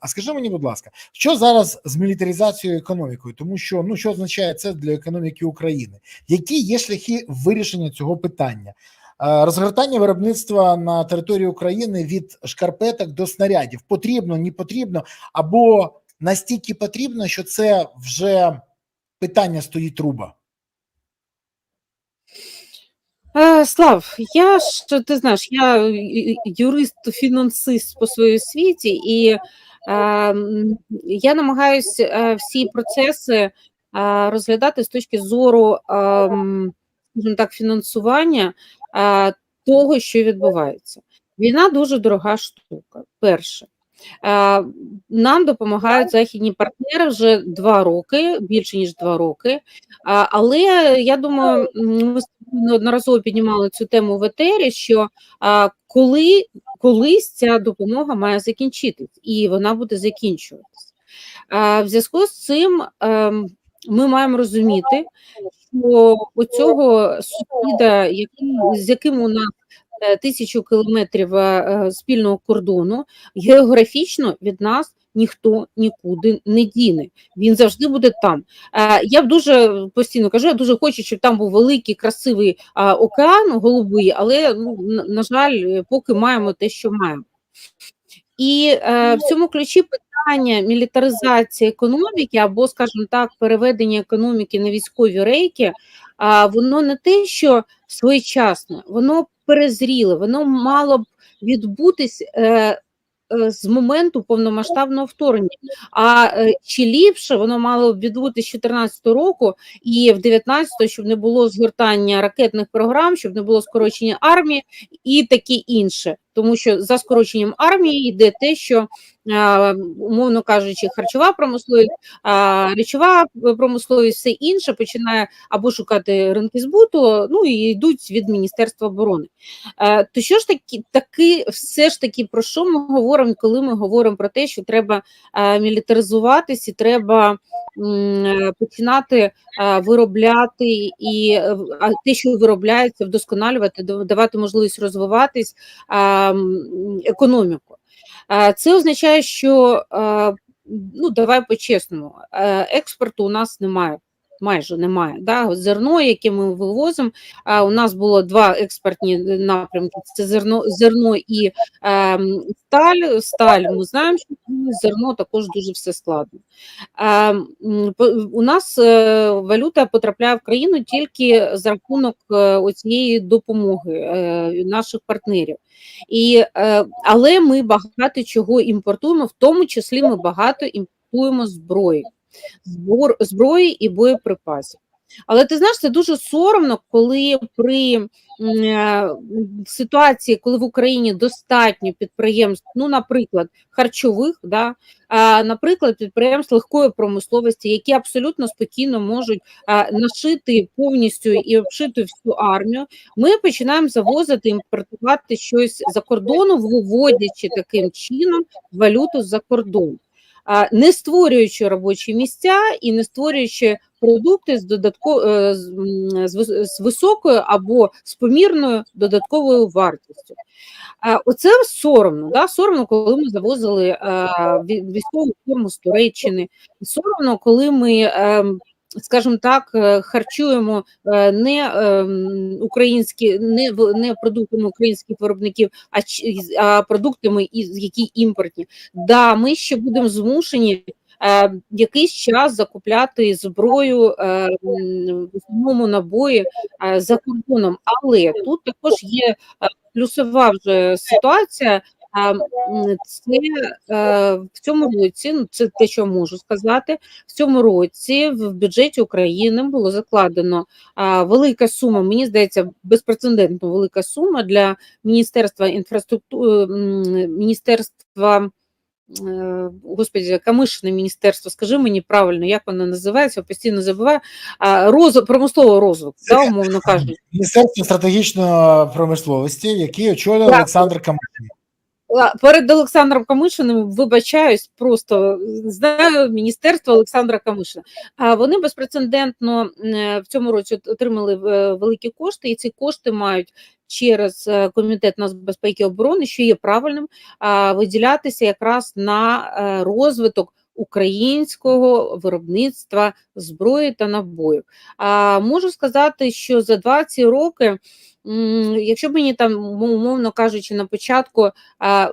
А скажи мені, будь ласка, що зараз з мілітаризацією економікою? Тому що ну що означає це для економіки України? Які є шляхи вирішення цього питання? Е, Розгортання виробництва на території України від шкарпеток до снарядів потрібно, не потрібно, або настільки потрібно, що це вже питання стоїть труба. Е, Слав, я ж ти знаєш, я юрист-фінансист по своїй освіті, і е, я намагаюся е, всі процеси е, розглядати з точки зору, е, скажімо так, фінансування е, того, що відбувається. Війна дуже дорога штука. Перше. Е, Нам допомагають західні партнери вже два роки, більше ніж два роки. Але я думаю, ми неодноразово піднімали цю тему в етері, що коли колись ця допомога має закінчитись, і вона буде закінчуватись. В зв'язку з цим ем, ми маємо розуміти, що у цього сусіда, з яким у нас е, тисячу кілометрів е, е, спільного кордону, географічно від нас ніхто нікуди не діне. Він завжди буде там. Е, Я б дуже постійно кажу, я дуже хочу, щоб там був великий, красивий океан голубий, але ну, на, жаль, е, поки маємо те, що маємо. І е, в цьому ключі питання мілітаризації економіки або, скажімо так, переведення економіки на військові рейки, а, воно не те, що своєчасне, воно перезріле, воно мало б відбутись. Е, е, з моменту повномасштабного вторгнення. А е, чи ліпше воно мало б відбути з 2014 року і в 19 щоб не було згортання ракетних програм, щоб не було скорочення армії і таке інше. Тому що за скороченням армії йде те, що умовно кажучи, харчова промисловість, речова промисловість, все інше починає або шукати ринки збуту, ну і йдуть від Міністерства оборони. Е, То що ж таки, таки, все ж таки, про що ми говоримо, коли ми говоримо про те, що треба е, мілітаризуватись і треба е, починати е, виробляти і е, те, що виробляється, вдосконалювати, дав- давати можливість розвиватись економіку. Це означає, що ну давай по-чесному, е, експорту у нас немає. Майже немає. Да? Зерно, яке ми вивозимо. А у нас було два експортні напрямки: це зерно, зерно і ем, сталь. Сталь ми знаємо, що зерно також дуже все складно. По- у нас е, валюта потрапляє в країну тільки за рахунок е, оцієї допомоги е, наших партнерів. І, е, але ми багато чого імпортуємо, в тому числі ми багато імпортуємо зброї, збор, зброї і боєприпасів. Але ти знаєш, це дуже соромно, коли при е, ситуації, коли в Україні достатньо підприємств, ну, наприклад, харчових, да, наприклад, підприємств легкої промисловості, які абсолютно спокійно можуть нашити повністю і обшити всю армію, ми починаємо завозити, імпортувати щось за кордону, виводячи таким чином валюту за кордон. Не створюючи робочі місця і не створюючи продукти з додатко е, з, високою або з помірною додатковою вартістю. Оце соромно. Да? Соромно, коли ми завозили е, ві- військову форму з Туреччини. Соромно, коли ми, ем, скажімо так, е, харчуємо е, не ем, українські, не, не продуктами українських виробників, а, а продуктами, які імпортні. Да, ми ще будемо змушені. е, Якийсь час закупляти зброю в основному набої за кордоном, але тут також є плюсова вже ситуація. Це е, в цьому році, ну це те, що можу сказати. В цьому році в бюджеті України було закладено велика сума. Мені здається, безпрецедентно велика сума для міністерства інфраструктури, міністерства. е, Господи, Камишне міністерство, скажи мені правильно, як воно називається, я постійно забуваю, роз, промислового розвитку, да, умовно кажучи. Міністерство стратегічної промисловості, яке очолює. Олександр Камишин. Перед Олександром Камишиним вибачаюсь, просто знаю Міністерство Олександра Камишина. А вони безпрецедентно е, в цьому році отримали е, великі кошти, і ці кошти мають через е, комітет нацбезпеки і оборони, що є правильним, виділятися якраз на розвиток українського виробництва зброї та набоїв. А можу сказати, що за 20 роки, якщо б мені там, умовно кажучи, на початку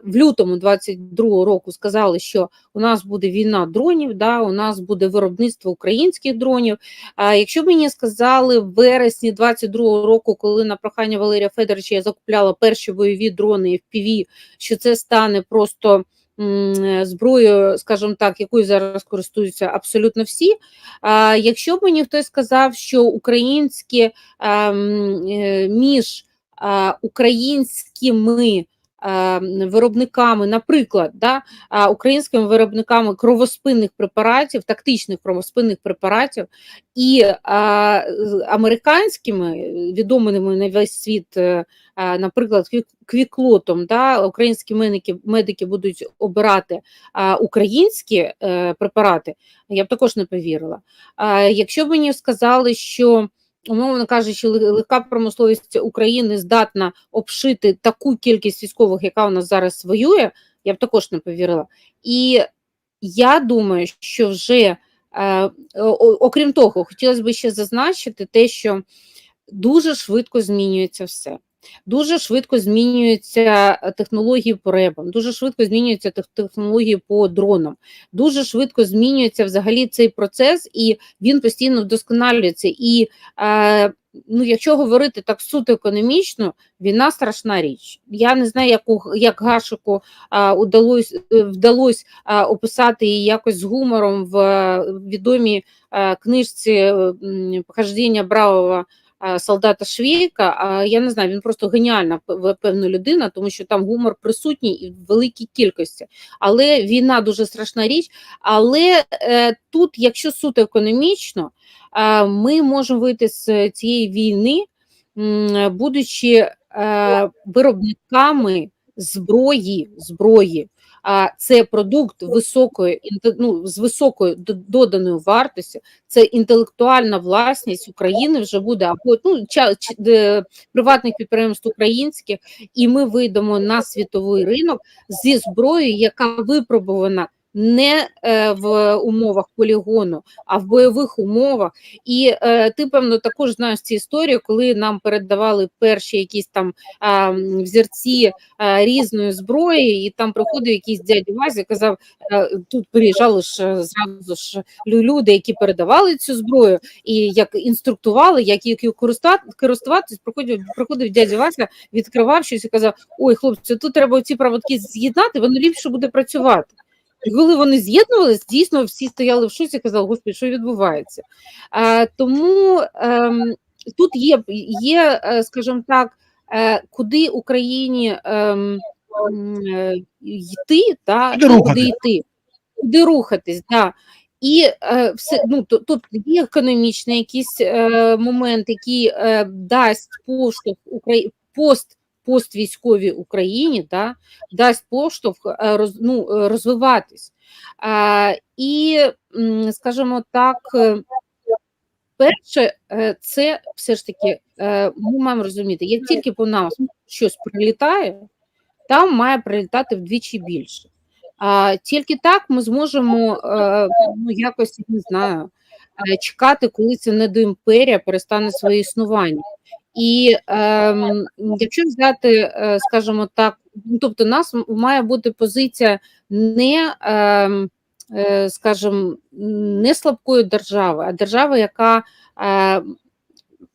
в лютому 22 року сказали, що у нас буде війна дронів, да, у нас буде виробництво українських дронів. А якщо б мені сказали в вересні 22 року, коли на прохання Валерія Федоровича я закупляла перші бойові дрони FPV, що це стане просто зброєю, скажімо так, якою зараз користуються абсолютно всі. Якщо б мені хтось сказав, що українські ем, е, між українськими виробниками, наприклад, да, українськими виробниками кровоспинних препаратів, тактичних кровоспинних препаратів і американськими відомими на весь світ, е, наприклад, квіклотом, да, українські медики, медики будуть обирати українські е, препарати, я б також не повірила. Якщо б мені сказали, що умовно кажучи, ле- легка промисловість України здатна обшити таку кількість військових, яка у нас зараз воює, я б також не повірила. І я думаю, що вже е, окрім того, хотілося б ще зазначити те, що дуже швидко змінюється все. Дуже швидко змінюються е, технології по ребам, дуже швидко змінюються технології по дронам, дуже швидко змінюється взагалі цей процес, і він постійно вдосконалюється. І е, ну, якщо говорити так суто економічно, війна страшна річ. Я не знаю, як, як Гашику е, удалось, е, вдалося е, описати її якось з гумором в е, відомій е, книжці е, «Похождення бравого солдата Швейка. А я не знаю, він просто геніальна певна людина, тому що там гумор присутній і в великій кількості. Але війна дуже страшна річ. Але е, тут, якщо суто економічно, е, ми можемо вийти з цієї війни, будучи е, виробниками зброї, зброї. А це продукт високої ну, з високою доданою вартістю. Це інтелектуальна власність України вже буде або ну приватних підприємств українських, і ми вийдемо на світовий ринок зі зброєю, яка випробувана не е, в умовах полігону, а в бойових умовах. І е, ти, певно, також знаєш ці історії, коли нам передавали перші якісь там взірці різної зброї, і там приходив якийсь дядя Вася, казав, е, тут приїжджали ж зразу ж лю- люди, які передавали цю зброю, і як інструктували, як її користувати, користуватись, приходив, приходив дядя Вася, відкривав щось і казав: Ой, хлопці, тут треба ці проводки з'єднати, воно ліпше буде працювати. І коли вони з'єднувалися, дійсно всі стояли в шоці і казали, господи, що відбувається. А, тому ем, тут є, є, е, скажімо так, е, куди Україні м, е, йти, та, Куди куди йти, куди рухатись, да. І е, все, ну, тут є економічний якийсь е, момент, який е, дасть поштовх Украї... пост, поствійськовій Україні, да, дасть поштовх е, роз, ну, е, розвиватись. І, скажімо так, е, перше, це все ж таки ми маємо розуміти, як тільки по нас щось прилітає, там має прилітати вдвічі більше. А тільки так ми зможемо ну, якось не знаю, чекати, коли ця недоімперія перестане своє існування. І ем, якщо взяти, е, скажімо так, ну, тобто, у нас має бути позиція не, ем, е, скажімо, не слабкої держави, а держави, яка е,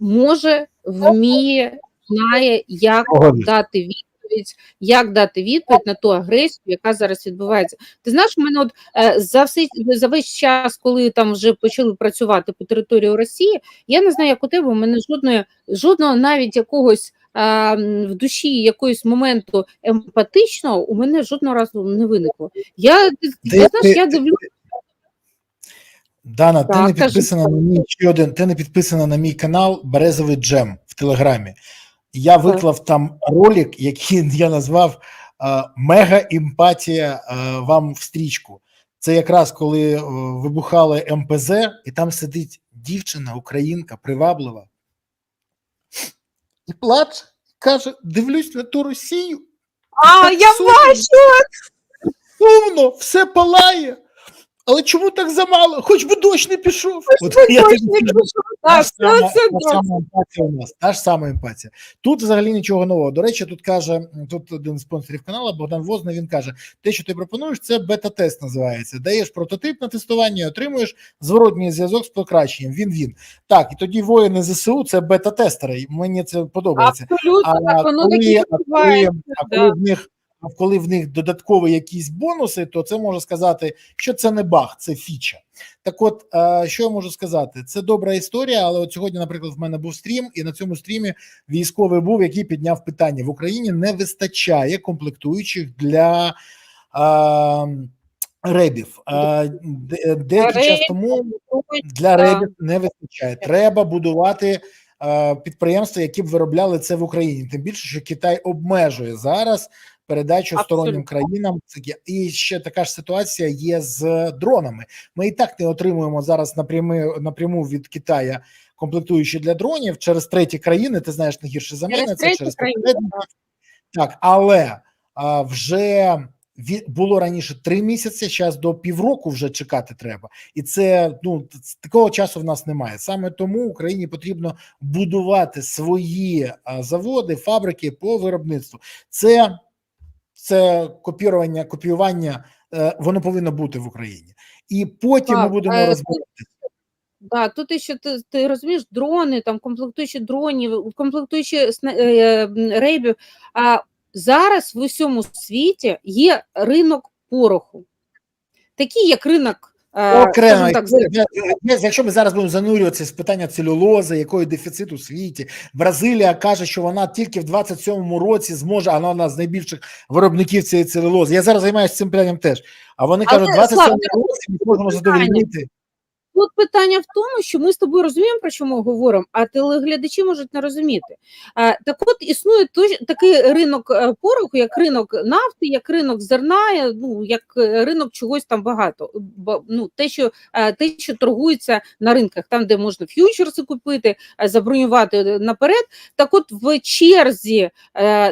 може, вміє, знає, як дати дати відповідь, як дати відповідь на ту агресію, яка зараз відбувається. Ти знаєш, у мене от е, за все за весь час, коли там вже почали працювати по території Росії, я не знаю, як у тебе, у мене жодної, жодного навіть якогось. В душі якогось моменту емпатичного у мене жодного разу не виникло. Я ти, ти знаєш, я дивлюся. Дана, ти не підписана на мій ще один. Ти не підписана на мій канал Березовий Джем в Телеграмі. Я виклав там ролик, який я назвав мега емпатія вам в стрічку. Це якраз коли е, вибухали МПЗ, і там сидить дівчина, українка, приваблива, і плаче, каже: дивлюсь на ту Росію. А, я сумно, Сумно, все палає. Але чому так замало? Хоч би дощ не пішов. От я тобі точно кажу. Та ж сама, це та сама емпатія у нас, та ж сама емпатія. Тут взагалі нічого нового. До речі, тут каже тут один з спонсорів каналу Богдан Возний. Він каже: те, що ти пропонуєш, це бета-тест називається. Даєш прототип на тестування, і отримуєш зворотній зв'язок з покращенням. Він він так, і тоді воїни ЗСУ це бета-тестери. Мені це подобається. Абсолютно, А так, воно так і коли, а коли, а да. коли в них коли в них додаткові якісь бонуси, то це може сказати, що це не баг, це фіча. Так, от е, що я можу сказати? Це добра історія, але от сьогодні, наприклад, в мене був стрім, і на цьому стрімі військовий був, який підняв питання: в Україні не вистачає комплектуючих для е, ребів. Е, де- деякий час тому для ребів не вистачає. Треба будувати підприємства, які б виробляли це в Україні. Тим більше, що Китай обмежує зараз передачу стороннім країнам. І ще така ж ситуація є з дронами. Ми і так не отримуємо зараз напряму, напряму від Китая комплектуючі для дронів через треті країни. Ти знаєш не гірше за Через мене. Це через країни. Так, але а, вже було раніше три місяці, зараз до півроку вже чекати треба, і це ну такого часу в нас немає. Саме тому Україні потрібно будувати свої заводи, фабрики по виробництву. Це, це копірування, копіювання, е, воно повинно бути в Україні, і потім ми будемо е, розбиратися. Да, тут ще ти, ти розумієш, дрони, там комплектуючі дронів, комплектуючі сна- е, рейбів. А зараз в усьому світі є ринок пороху, такий як ринок. Е, Окремо, так, якщо ми зараз будемо занурюватися з питання целюлози, якої дефіцит у світі, Бразилія каже, що вона тільки в 27-му році зможе, а вона одна з найбільших виробників цієї целюлози. Я зараз займаюся цим питанням теж. А вони кажуть, в 27-му році ми зможемо задовільнити. задовольнити. Тут питання в тому, що ми з тобою розуміємо, про що ми говоримо, а телеглядачі можуть не розуміти. Так от існує такий ринок е, пороху, як ринок нафти, як ринок зерна, е, ну як е, ринок чогось там багато. Ну, те, що, те, що торгується на ринках, там, де можна ф'ючерси купити, забронювати наперед. Так от в черзі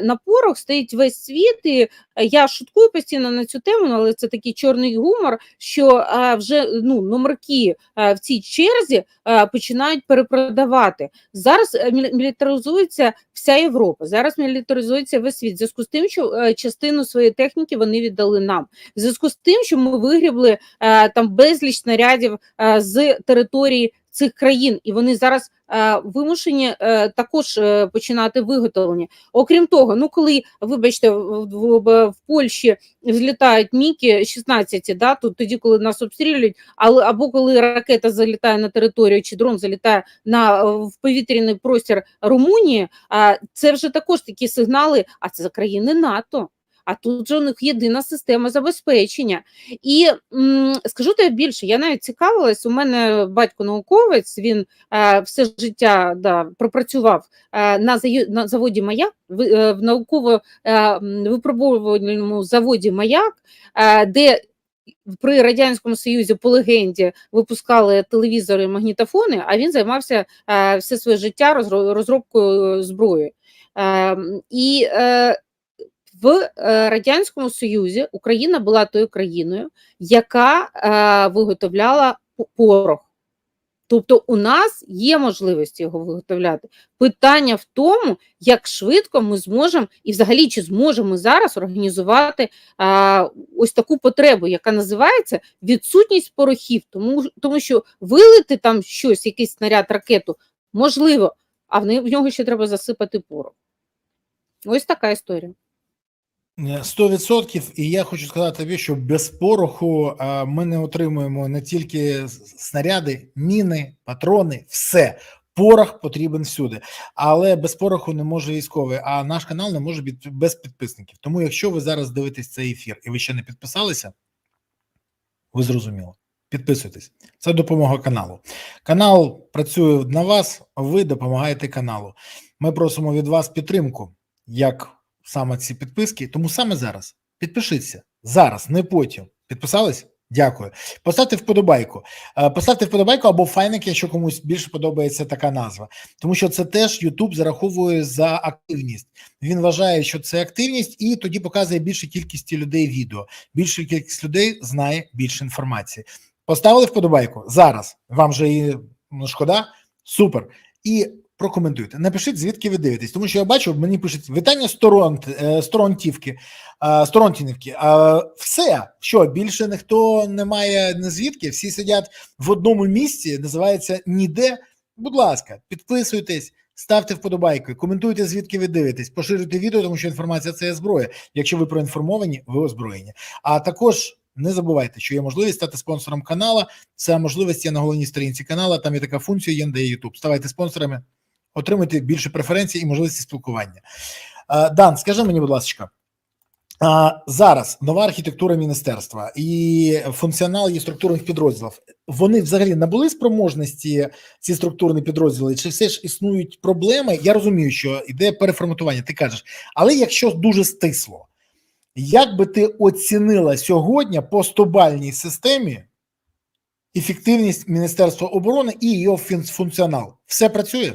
на порох стоїть весь світ, і я шуткую постійно на цю тему, але це такий чорний гумор, що вже ну, номерки в цій черзі е, починають перепродавати. Зараз е, мілітаризується вся Європа, зараз мілітаризується весь світ. В зв'язку з тим, що е, частину своєї техніки вони віддали нам. В зв'язку з тим, що ми вигрібли е, там безліч снарядів е, з території цих країн, і вони зараз е, вимушені е, також е, починати виготовлення. Окрім того, ну коли вибачте, в, в, в, Польщі злітають міки 16, да, то тоді, коли нас обстрілюють, але або коли ракета залітає на територію, чи дрон залітає на е, в повітряний простір Румунії, а це вже також такі сигнали. А це країни НАТО. А тут же у них єдина система забезпечення. І скажу тобі більше, я навіть цікавилась. У мене батько науковець, він е, все життя да, пропрацював е, на, заводі Маяк в, е, в науково е, м, випробувальному заводі Маяк, де при радянському союзі по легенді випускали телевізори, магнітофони. А він займався все своє життя розробкою зброї. Е, і в е, радянському союзі Україна була тою країною, яка е, виготовляла порох. Тобто у нас є можливості його виготовляти. Питання в тому, як швидко ми зможемо, і взагалі чи зможемо зараз організувати а, ось таку потребу, яка називається відсутність порохів, тому, тому що вилити там щось, якийсь снаряд, ракету, можливо, а в нього ще треба засипати порох. Ось така історія. Е, 100%. І я хочу сказати тобі, що без пороху а, ми не отримуємо не тільки снаряди, міни, патрони, все. Порох потрібен всюди, але без пороху не може військовий. А наш канал не може бути без підписників. Тому, якщо ви зараз дивитесь цей ефір і ви ще не підписалися, ви зрозуміли. Підписуйтесь. Це допомога каналу. Канал працює на вас, ви допомагаєте каналу. Ми просимо від вас підтримку як саме ці підписки, тому саме зараз підпишіться. Зараз, не потім. Підписались? Дякую. Поставте вподобайку. Е, Поставте вподобайку або файник, якщо комусь більше подобається така назва. Тому що це теж YouTube зараховує за активність. Він вважає, що це активність, і тоді показує більшу кількість людей відео. Більша кількість людей знає більше інформації. Поставили вподобайку зараз. Вам же і ну, шкода? Супер. І прокоментуйте. Напишіть, звідки ви дивитесь, тому що я бачу, мені пишуть вітання з Торонт, е, з Торонтівки, е. А все, що більше ніхто не має не звідки, всі сидять в одному місці, називається ніде. Будь ласка, підписуйтесь. Ставте вподобайки, коментуйте, звідки ви дивитесь, поширюйте відео, тому що інформація це є зброя. Якщо ви проінформовані, ви озброєні. А також не забувайте, що є можливість стати спонсором канала. Це можливість є на головній сторінці канала. Там є така функція, є де YouTube. Ставайте спонсорами, отримуйте більше преференцій і можливості спілкування. Дан, скажи мені, будь ласка, зараз нова архітектура міністерства і функціонал її структурних підрозділів. Вони взагалі набули спроможності ці структурні підрозділи, чи все ж існують проблеми? Я розумію, що йде переформатування, ти кажеш, але якщо дуже стисло, як би ти оцінила сьогодні по стобальній системі ефективність Міністерства оборони і його функціонал? Все працює?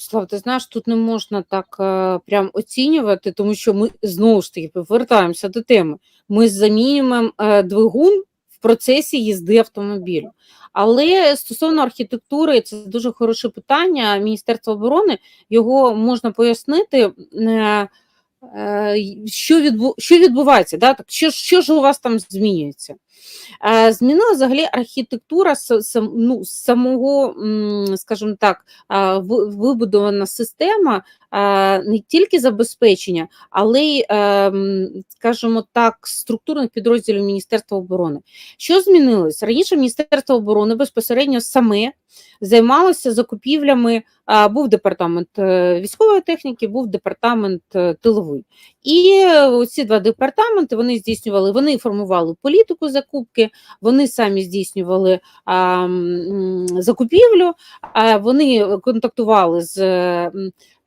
Слав, ти знаєш, тут не можна так е, прям оцінювати, тому що ми знову ж таки повертаємося до теми. Ми замінюємо е, двигун в процесі їзди автомобілю. Але стосовно архітектури, це дуже хороше питання. Міністерства оборони його можна пояснити. Е, що, відбу, що відбувається, так, що, що ж у вас там змінюється? Е, Змінила взагалі архітектура ну, самого, скажімо так, е, вибудована система е, не тільки забезпечення, але й, скажімо так, структурних підрозділів Міністерства оборони. Що змінилось? Раніше Міністерство оборони безпосередньо саме займалося закупівлями. Був департамент військової техніки, був департамент тиловий. І ці два департаменти вони здійснювали, вони формували політику закупки, вони самі здійснювали а, закупівлю, а, вони контактували з, е,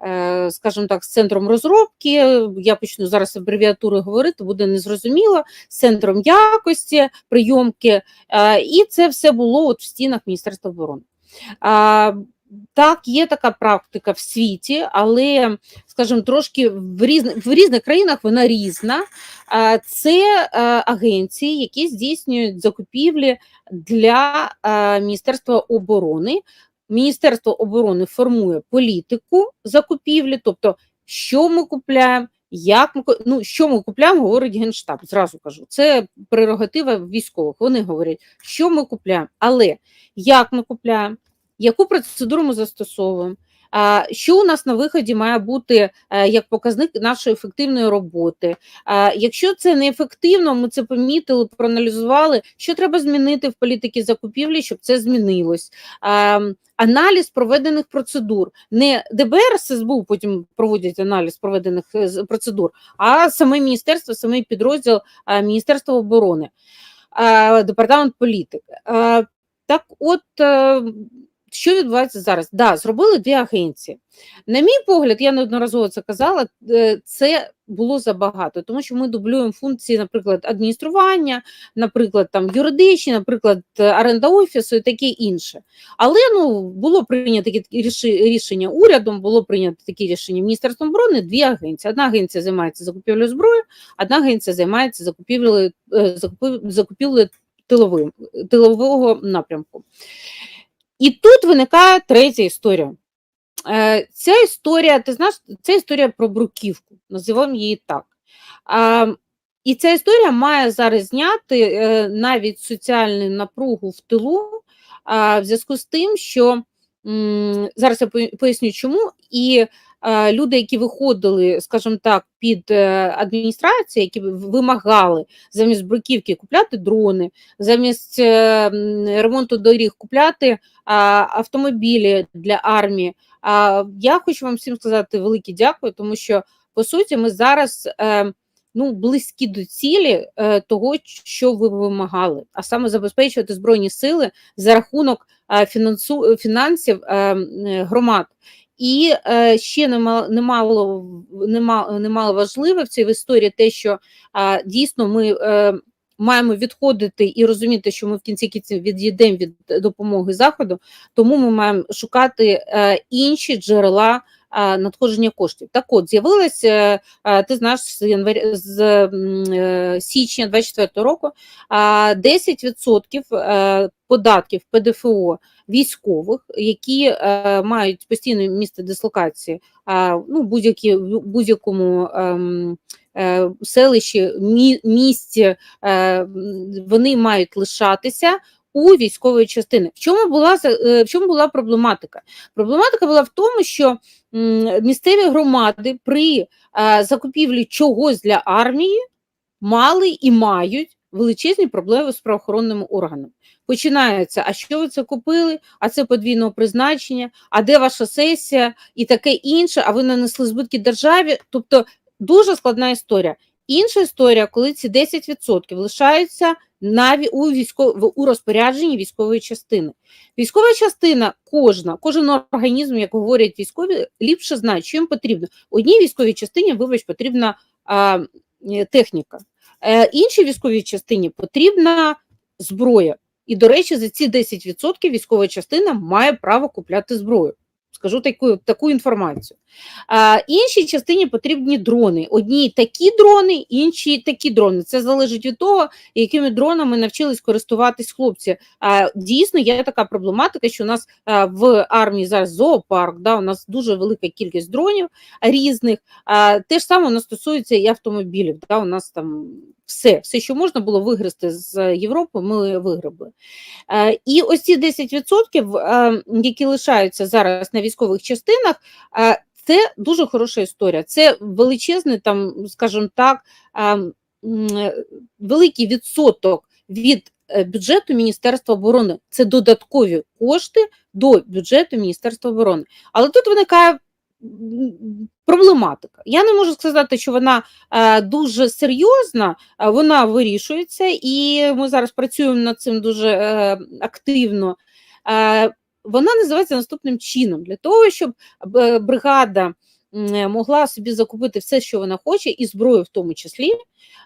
е, скажімо так, з центром розробки. Я почну зараз абревіатури говорити, буде незрозуміло, з центром якості, прийомки. е, І це все було от в стінах Міністерства оборони. Так, є така практика в світі, але, скажімо, трошки в різних, в різних країнах вона різна. Це е, агенції, які здійснюють закупівлі для е, Міністерства оборони. Міністерство оборони формує політику закупівлі, тобто, що ми купляємо, як ми ну, що ми купляємо, говорить Генштаб. Зразу кажу, це прерогатива військових. Вони говорять, що ми купляємо, але як ми купляємо, яку процедуру ми застосовуємо. Що у нас на виході має бути е, як показник нашої ефективної роботи? Якщо це неефективно, ми це помітили, проаналізували, що треба змінити в політиці закупівлі, щоб це змінилось. Аналіз проведених процедур. Не ДБР ССБУ потім проводять аналіз проведених е, процедур, а саме міністерство, саме підрозділ Міністерства оборони, департамент політики. Так, от е, що відбувається зараз? Да, зробили дві агенції. На мій погляд, я неодноразово це казала, е, це було забагато, тому що ми дублюємо функції, наприклад, адміністрування, наприклад, там юридичні, наприклад, оренда офісу і таке інше. Але ну було прийнято таке ріши- рішення урядом, було прийнято таке рішення Міністерством оборони. Дві агенції. Одна агенція займається закупівлею зброї, одна агенція займається закупівлею е, закупівлею тилового напрямку. І тут виникає третя історія. Е, Ця історія, ти знаєш, це історія про бруківку, називаємо її так. І ця історія має зараз зняти е, навіть соціальну напругу в тилу в зв'язку з тим, що зараз я поясню, чому. І люди, які виходили, скажімо так, під е, адміністрацію, які вимагали замість бруківки купляти дрони, замість е, ремонту доріг купляти автомобілі для армії. Я хочу вам всім сказати велике дякую, тому що по суті ми зараз е, ну, близькі до цілі е, того, що ви вимагали, а саме забезпечувати збройні сили за рахунок е, фінансу, фінансів е, е, громад. І е, ще немало, немало, немало, немало важливе в цій історії те, що дійсно ми е, маємо відходити і розуміти, що ми в кінці кінців відійдемо від допомоги заходу, тому ми маємо шукати е, інші джерела надходження коштів. Так от з'явилася, е, ти знаєш, з января з е, січня 24 року е, 10% е, податків ПДФО військових, які е, мають постійне місце дислокації, е, ну будь-які в будь-якому ем, е, селищі, мі, місті, е, вони мають лишатися. У військової частини в чому була е, в чому була проблематика? Проблематика була в тому, що місцеві громади при е, закупівлі чогось для армії мали і мають величезні проблеми з правоохоронними органами. Починається, а що ви це купили? А це подвійного призначення, а де ваша сесія і таке інше, а ви нанесли збитки державі. Тобто дуже складна історія. Інша історія, коли ці 10% лишаються на ві- у військов... у розпорядженні військової частини. Військова частина, кожна, кожен організм, як говорять військові, ліпше знає, що їм потрібно. Одній військовій частині, вибач, потрібна а, е, техніка. Е, іншій військовій частині потрібна зброя. І, до речі, за ці 10% військова частина має право купляти зброю. Скажу таку, таку інформацію. А, іншій частині потрібні дрони. Одні такі дрони, інші такі дрони. Це залежить від того, якими дронами навчились користуватись хлопці. А, дійсно, є така проблематика, що у нас в армії зараз зоопарк, да, у нас дуже велика кількість дронів різних. А, те ж саме у нас стосується і автомобілів. Да, у нас там все, все, що можна було вигрести з Європи, ми виграбли. Е, І ось ці 10%, е, які лишаються зараз на військових частинах, е, це дуже хороша історія. Це величезний, там, скажімо так, великий відсоток від бюджету Міністерства оборони. Це додаткові кошти до бюджету Міністерства оборони. Але тут виникає проблематика. Я не можу сказати, що вона е, дуже серйозна, вона вирішується, і ми зараз працюємо над цим дуже е, активно. Е, Вона називається наступним чином: для того, щоб бригада могла собі закупити все, що вона хоче, і зброю в тому числі.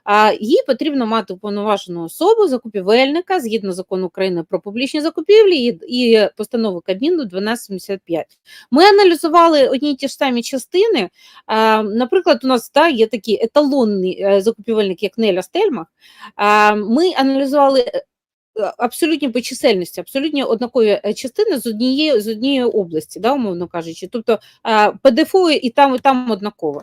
А їй потрібно мати уповноважену особу закупівельника згідно закону України про публічні закупівлі і, постанови Кабміну 1275. Ми аналізували одні й ті ж самі частини. Наприклад, у нас та, є такий еталонний е, закупівельник, як Неля Стельмах. Ми аналізували е, абсолютні по чисельності, абсолютно однакові е, частини з однієї з однієї області, да, умовно кажучи. Тобто е, ПДФО і там, і там однаково.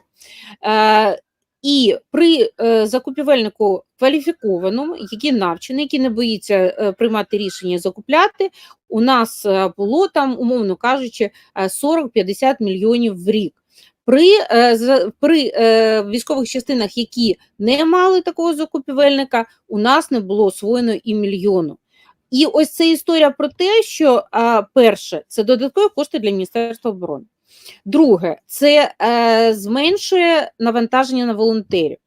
Е, І при е, закупівельнику кваліфікованому, який навчений, який не боїться приймати рішення закупляти, у нас було там, умовно кажучи, е, 40-50 мільйонів в рік. При, е, при е, військових частинах, які не мали такого закупівельника, у нас не було освоєно і мільйону. І ось це історія про те, що перше, це додаткові кошти для Міністерства оборони. Друге, це е, зменшує навантаження на волонтерів.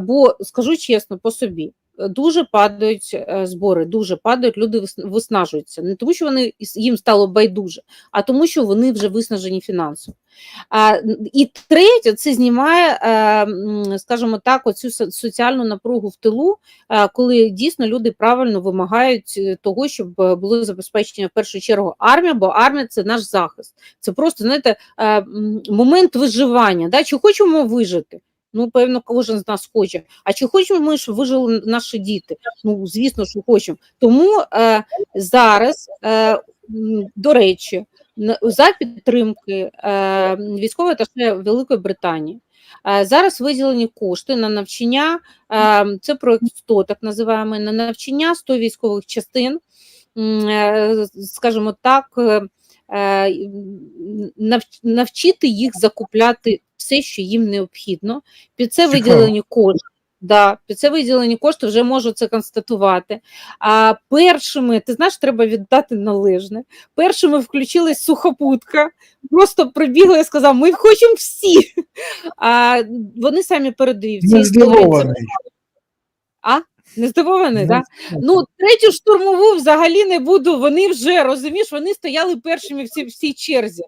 Бо скажу чесно, по собі. Дуже падають е, збори, дуже падають, люди виснажуються. Не тому, що вони їм стало байдуже, а тому, що вони вже виснажені фінансово. А, і третє, це знімає, е, скажімо так, оцю соціальну напругу в тилу, е, коли дійсно люди правильно вимагають того, щоб було забезпечення в першу чергу армія, бо армія це наш захист. Це просто знаєте, момент виживання. Да? Чи хочемо вижити? Ну, певно, кожен з нас хоче. А чи хочемо ми, щоб вижили наші діти? Ну, звісно, що хочемо. Тому е, зараз, е, до речі, за підтримки е, військової аташе Великої Британії. е, Зараз виділені кошти на навчання, е, це проект 100, так називаємо, на навчання 100 військових частин, е, скажімо так, навчити їх закупляти все, що їм необхідно. Під це виділені кошти. Да, під це виділені кошти, вже можу це констатувати. А першими, ти знаєш, треба віддати належне. Першими включилась сухопутка, просто прибігла і сказав: ми хочемо всі. А вони самі передають ці Не здивований. Здивовані, так? Ну, третю штурмову взагалі не буду. Вони вже розумієш, вони стояли першими в цій, в цій черзі.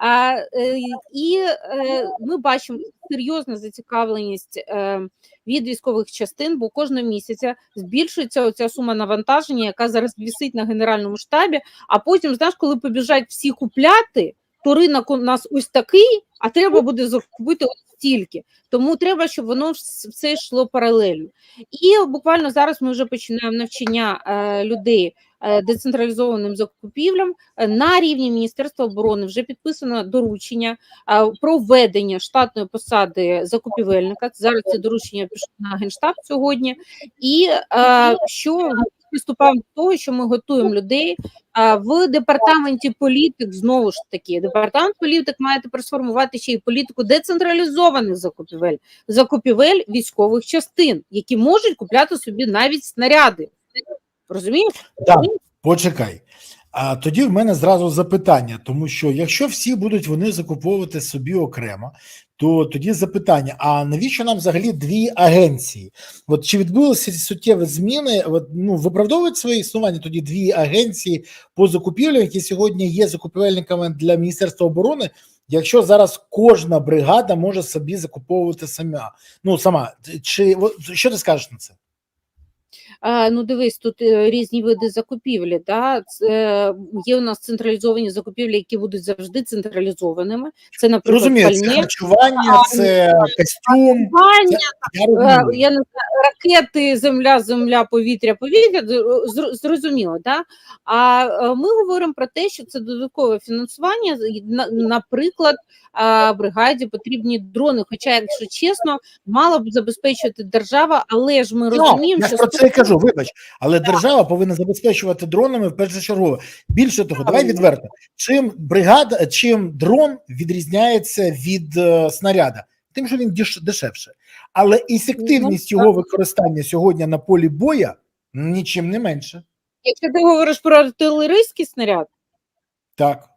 А, е, і е, ми бачимо серйозну зацікавленість е, від військових частин, бо кожного місяця збільшується оця сума навантаження, яка зараз вісить на генеральному штабі. А потім, знаєш, коли побіжать всі купляти, то ринок у нас ось такий, а треба буде закупити ось стільки. Тому треба, щоб воно все йшло паралельно. І буквально зараз ми вже починаємо навчання е, людей е, децентралізованим закупівлям Е, на рівні Міністерства оборони. Вже підписано доручення про введення штатної посади закупівельника. Зараз це доручення пішло на генштаб сьогодні, і що приступаємо до того, що ми готуємо людей а в департаменті політик знову ж таки департамент політик має тепер ще й політику децентралізованих закупівель, закупівель військових частин, які можуть купляти собі навіть снаряди. Розумієш? Так, почекай. А тоді в мене зразу запитання, тому що якщо всі будуть вони закуповувати собі окремо, то тоді запитання: а навіщо нам взагалі дві агенції? От чи відбулися суттєві зміни? От, ну виправдовують своє існування тоді дві агенції по закупівлям, які сьогодні є закупівельниками для Міністерства оборони. Якщо зараз кожна бригада може собі закуповувати сама, ну сама чи що ти скажеш на це? Ну дивись, тут е, різні види закупівлі. Да? Це, є у нас централізовані закупівлі, які будуть завжди централізованими. Це, наприклад, Розумію, це харчування, це костюм. Я Е, я не знаю, ракети, земля, земля, повітря, повітря, зрозуміло, да? А е, ми говоримо про те, що це додаткове фінансування. Наприклад, бригаді потрібні дрони. Хоча, якщо чесно, мала б забезпечувати держава, але ж ми Ну, розуміємо, я що про це і кажу, вибач, але держава повинна забезпечувати дронами в першочергово. Більше того, давай відверто. Чим бригада, чим дрон відрізняється від е, снаряда? Тим, що він деш- дешевше. Але ефективність Ну, його використання сьогодні на полі боя нічим не менше. якщо ти говориш про артилерійський снаряд, Так.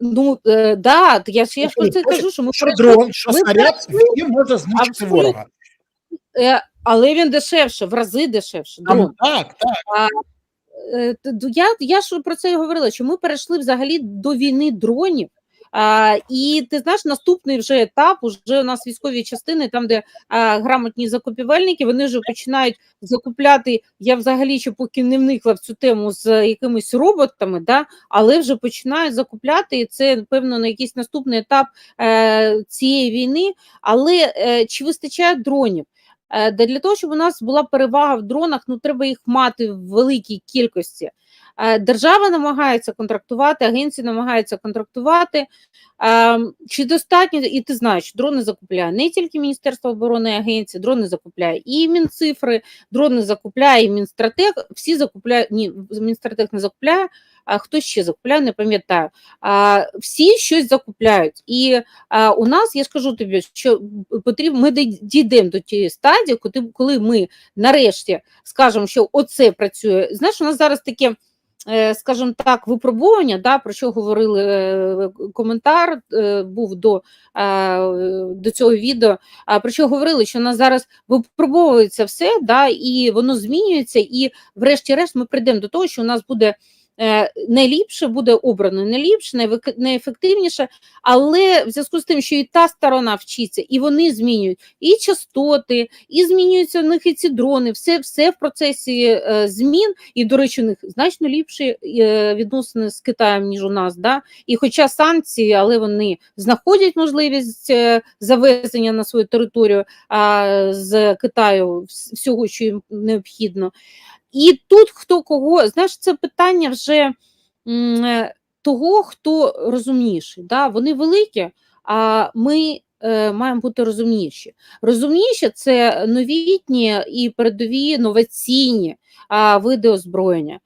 ну е, да, я ж я ж про це кажу, що ми Що дрон, що ми снаряд, пройшли він може знищити абсолютно. ворога. е, але він дешевше, в рази дешевше. Там, Дрон. так, так. Е, т- д- Я, я ж про це і говорила, що ми перейшли взагалі до війни дронів. А, і ти знаєш, наступний вже етап, уже у нас військові частини, там, де а, грамотні закупівельники, вони вже починають закупляти. Я взагалі ще поки не вникла в цю тему з якимись роботами, да, але вже починають закупляти, і це певно на якийсь наступний етап е, цієї війни. Але е, чи вистачає дронів? Е, де Для того, щоб у нас була перевага в дронах, ну треба їх мати в великій кількості. Е, Держава намагається контрактувати, агенції намагаються контрактувати. Е, Чи достатньо, і ти знаєш, дрони закупляє не тільки Міністерство оборони і агенції, дрони закупляє і Мінцифри, дрони закупляє і Мінстратег, всі закупляють, ні, Мінстратег не закупляє, а хто ще закупляє, не пам'ятаю. Всі щось закупляють. І у нас, я скажу тобі, що потрібно, ми дійдемо до тієї стадії, коли, коли ми нарешті скажемо, що оце працює. Знаєш, у нас зараз таке. е, Скажімо так, випробування, да, про що говорили е, коментар е, був до, до цього відео. Про що говорили, що у нас зараз випробовується все, да, і воно змінюється, і врешті-решт ми прийдемо до того, що у нас буде найліпше, буде обрано найліпше, найефективніше, але в зв'язку з тим, що і та сторона вчиться, і вони змінюють і частоти, і змінюються в них і ці дрони, все, все в процесі е, змін, і, до речі, у них значно ліпші е, відносини з Китаєм, ніж у нас. Да? І хоча санкції, але вони знаходять можливість е, завезення на свою територію з Китаю всього, що їм необхідно. І тут хто кого, знаєш, це питання вже е, того, хто розумніший. Да? Вони великі, а ми е, маємо бути розумніші. Розумніші це новітні і передові новаційні а, види озброєння.